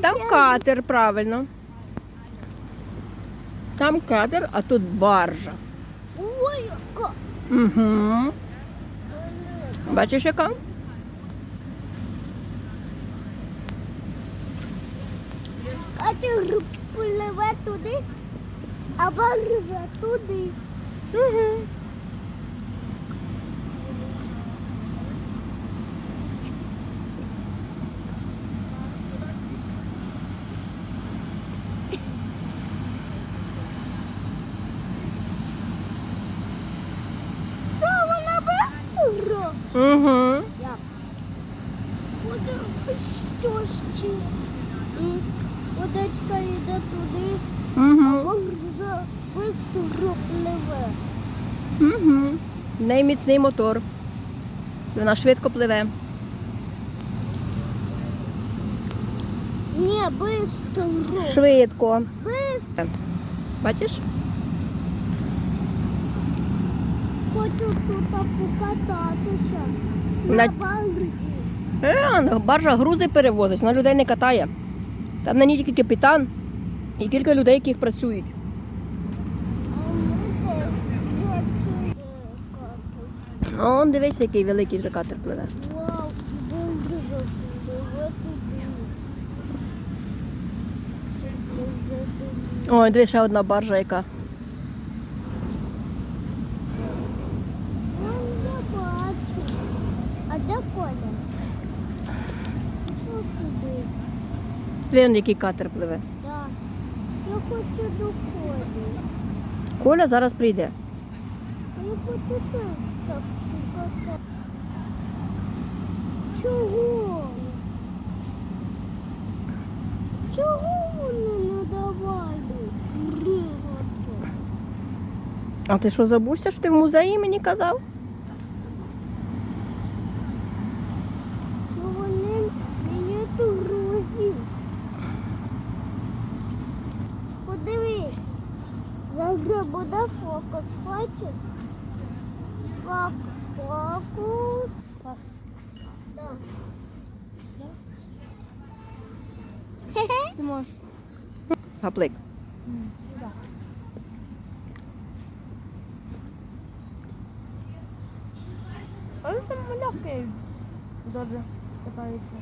там катер, правильно. Там катер, а тут баржа. Ой, яка. Угу. Бачиш, яка? Катер пливе туди, а баржа туди. Угу. Що вона быстро? Угу. Як? Буде щось. Водичка йде туди, а Угу. баржа быстро пливе. Угу. В неї міцний мотор. Вона швидко пливе. Ні, быстро. Швидко. Быстро. Бачиш? Хочу тут покататися. На-. Е, баржа грузи перевозить, вона людей не катає. Там на ній тільки капітан і кілька людей, яких працюють. А ми теж хочемо кататися. О, дивись, який великий вже катер пливе. Вау. Ой, дивись, ще одна баржа, яка. Я не бачу. А де Коля? Пішов туди. Він який катер пливе. Так. Я хочу до Колі. Коля зараз прийде. Я хочу так. Чого? Чого вони не давали? А ти що забувся, що ти в музеї мені казав? Завжди буде фокус. Бачиш? Фокус, фокус. Пас. Да. Хе-хе. Ти можеш. Гаплик. Але там малявки добре катаються.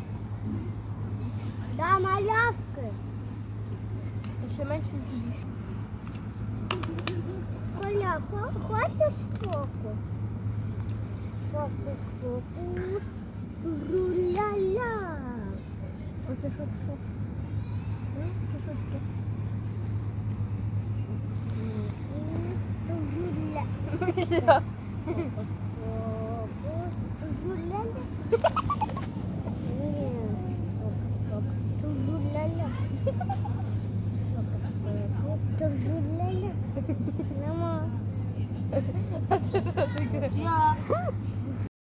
Да, малявки. І ще менше з'їш. Коля, хо- хочеш фокус? Фокус, фокус. Тру-ля-ля. Оце що таке? Це що таке? Тру-ля. Фокус, фокус. Тру-ля-ля. Ні. Фокус, тру-ля-ля. Фокус, тру-ля-ля. Нема. А це що таке? Я.